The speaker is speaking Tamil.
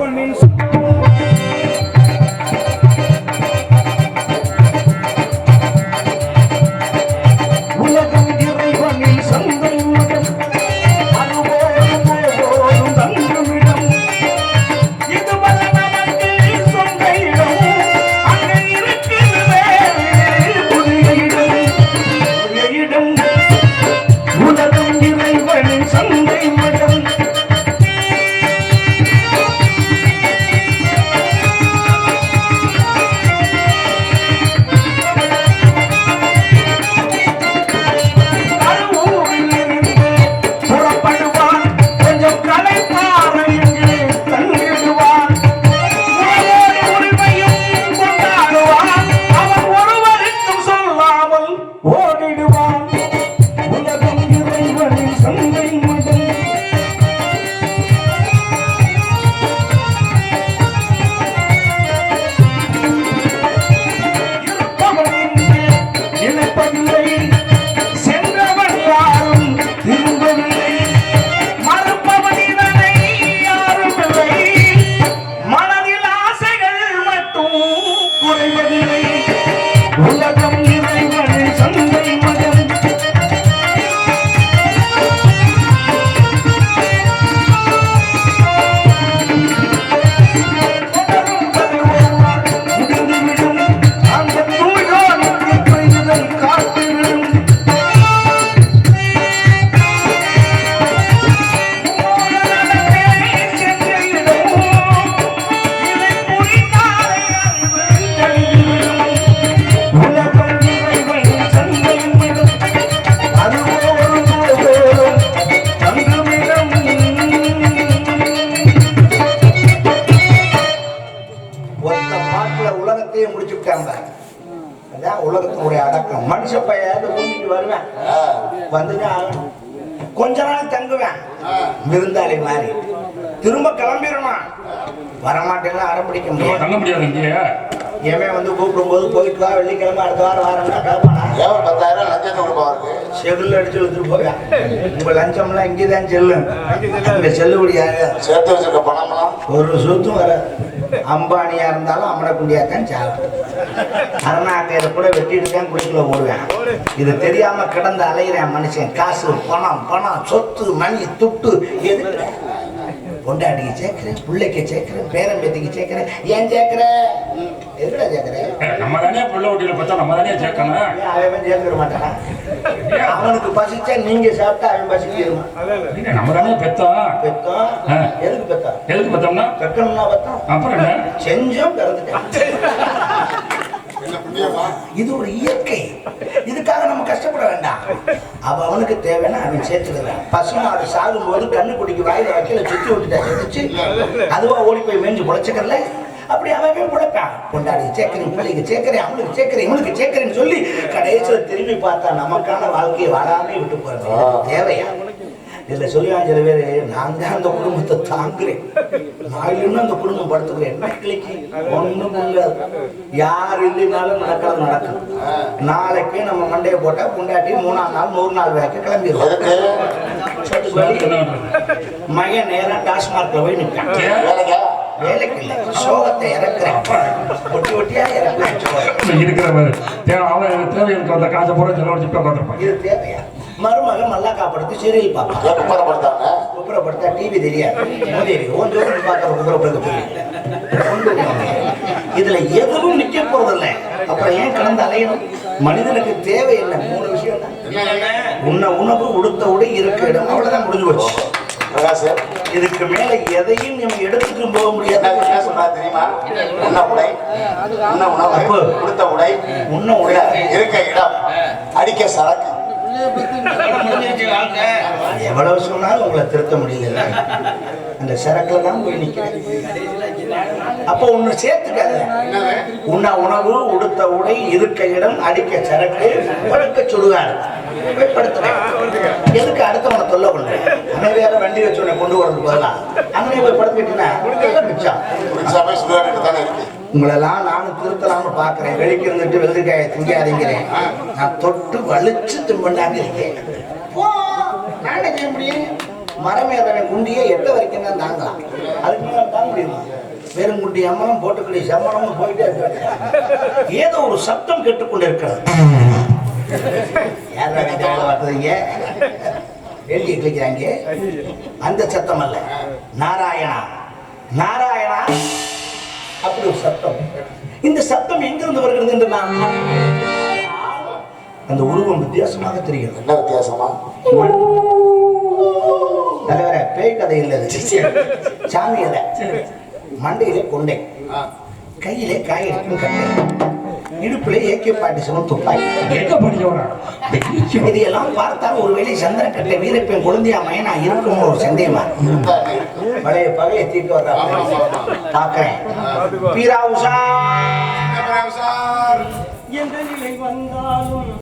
one means வந்துதான். கொஞ்ச நாள் தங்குவேன். விருந்தாளி மாதிரி. திரும்ப கிளம்பிடணும்? வரமாட்டேன்னா அடம்பிடிக்க முடியாது தங்க முடியாது. எவன் வந்து கூப்பிடும் போது போயிட்டு வா வெள்ளிக்கிழமை அடுத்த வாரம் வாரம்னா கேட்பானா பத்தாயிரம் லட்சத்தை கொடுப்பாருக்கு செல்லுல அடிச்சு எடுத்துட்டு போவேன். உங்க லஞ்சம்லாம் இங்கே தான் செல்லும் அங்க செல்லுபடியாக சேர்த்து வச்சிருக்க பணம்லாம் ஒரு சொத்தும் வர அம்பானியா இருந்தாலும் அம்மனை குண்டியா தான் சாப்பிடும். அருணாக்கையில கூட வெட்டிட்டு தான் குடிக்கல ஓடுவேன் இது தெரியாம கிடந்து அலையிறேன் மனுஷன். காசு பணம் பணம் சொத்து மணி துட்டு எதுக்கு? பொண்டாட்டிக்கு சேர்க்கிறேன் பிள்ளைக்கு சேர்க்கிறேன் பேரம்பேத்திக்கு சேர்க்கிறேன். ஏன் சேர்க்கிற? எதுக்குடா சேர்க்கிறேன் நம்ம தானே புள்ள ஊட்டியில பார்த்தா நம்ம தானே சேர்க்கணும். அவன் சேர்க்கிற மாட்டானா. அவனுக்கு பசிச்சா நீங்க சாப்பிட்டா அவன் பசிக்கிடுமா இல்ல, நம்ம தானே பெத்தோம் பெத்தோம் ஆ. எதுக்கு பெத்தோம் எதுக்கு பெத்தோம்னா? பெக்கணும்னா பெத்தோம் அப்புறம் என்ன? செஞ்சோம் பிறந்துட்டேன் இது ஒரு இயற்கை. இதுக்காக நம்ம கஷ்டப்பட வேண்டாம். அவ அவனுக்கு தேவைன்னா அவன் சேர்த்துக்கிறான் பசுமாடு சாகும் போது கண்ணு குடிக்கு வாயில வைக்கல சுத்தி விட்டுட்டா செத்துச்சு. அதுவா ஓடி போய் மேய்ஞ்சு பொழைச்சுக்கறல. அப்படி அவன் போய் பொழைப்பான் கொண்டாடி சேர்க்கிறேன் பிள்ளைக்கு சேர்க்கிறேன் அவனுக்கு சேர்க்கிறேன் இவனுக்கு சேர்க்கிறேன்னு சொல்லி கடைசியில் திரும்பி பார்த்தா நமக்கான வாழ்க்கையை வாழாமே விட்டு போறேன் தேவையா? இதுல சொல்லுவான் சில பேர் நான் தான் அந்த குடும்பத்தை தாங்குறேன். நான் இல்லைன்னா அந்த குடும்பம் படுத்துக்கிறேன் என்ன கிளிக்கு? ஒண்ணும் புரியாது. யார் இல்லைனாலும் நடக்கிறது நடக்கும். நாளைக்கு நம்ம மண்டையை போட்டா புண்டாட்டி மூணாம் நாள் நூறு நாள் வேலைக்கு கிளம்பிடுவோம் மகன் நேரா டாஸ்மார்க்ல போய் நிற்கான்? வேலைக்கா இல்லை சோகத்தை இறக்குறேன் ஒட்டி ஒட்டியா இறக்குறேன் தேவை அவன் தேவைகளுக்கு வந்த காசை செலவழிச்சுட்டு உட்காந்துருப்பான் இது தேவையா? மருமகன் மல்லாக்கா படுத்து சீரியல் பார்ப்பான் ஏன் குப்பரப்படுத்தாங்க குப்புறப்படுத்தா டிவி தெரியாது. மூதேவி உன் ஜோதி பார்க்கற குப்புறப்படுத்த. இதுல எதுவும் நிக்க போறதில்ல. அப்புறம் ஏன் கடந்து அலையணும்? மனிதனுக்கு தேவை என்ன? மூணு விஷயம் தான் உண்ண உணவு உடுத்த உடை இருக்க இடம் அவ்வளவுதான் முடிஞ்சு போச்சு. பிரகாஷ் இதுக்கு மேல எதையும் நம்ம எடுத்துட்டு போக முடியாது. என்ன சொன்னா தெரியுமா? உண்ண உடை? உண்ண உணவு? கொடுத்த உடை? உண்ண உடை. இருக்க இடம். அடிக்க சரக்கு. எவ்வளவு சொன்னாலும் உங்களை திருத்த முடியல அந்த சரக்குல தான் போய் நிக்கிறேன். அப்போ ஒண்ணு சேர்த்துக்காத உண்ண உணவு உடுத்த உடை இருக்க இடம் அடிக்க சரக்கு படுக்க சுடுகாடு. எதுக்கு அடுத்தவனை தொல்லை பண்றேன் அவன் வேற வண்டி வச்சு உன்னை கொண்டு வரதுக்கு பதிலா? அங்கனே போய் படுத்துக்கிட்டீங்கன்னா மிச்சம் உங்களெல்லாம் நானும் திருத்தலாம்னு பார்க்கறேன். வெளிக்கு இருந்துட்டு வெள்ளரிக்காயை திங்காதீங்கிறேன். நான் தொட்டு வலிச்சு தின்பண்டாங்க இருக்கேன். நான் செய்ய முடியும்? மரம் ஏறவன் குண்டியே எட்ட வரைக்கும் தான் தாங்கலாம். அதுக்கு மேல தாங்க முடியுமா? வெறும் குண்டி அம்மனம் போட்டுக்கடி சம்மணம்னு போயிட்டே இருக்க ஏதோ ஒரு சத்தம் கேட்டுக்கொண்டு இருக்கிறது யாரா இந்த வேலை பார்த்ததுங்க எழுதி கிளிக்கிறாங்க அந்த சத்தம் அல்ல. நாராயணா. நாராயணா? அப்படி ஒரு சத்தம். இந்த சத்தம் எங்கிருந்து வருகிறது என்று நான் அந்த உருவம் வித்தியாசமாக தெரிகிறது. என்ன வித்தியாசமா? தலைவர பேய் கதை இல்லது சாமி அல்ல மண்டையிலே கொண்டை. கையிலே காயடிக்கும் கட்டை. இடுப்பிலே ஏகே பாட்டி சிவன் துப்பாக்கி. எங்க படிச்சவனா? இதையெல்லாம் பார்த்தால் ஒருவேளை சந்திரன் கட்டை வீரப்பெண் குழந்தையாமைய நான் இருக்கும் ஒரு சந்தேகமா? பழைய பகையை தீர்க்க வர்றா பார்க்கிறேன். பீரா உஷா சார் எந்த நிலை வந்தாலும்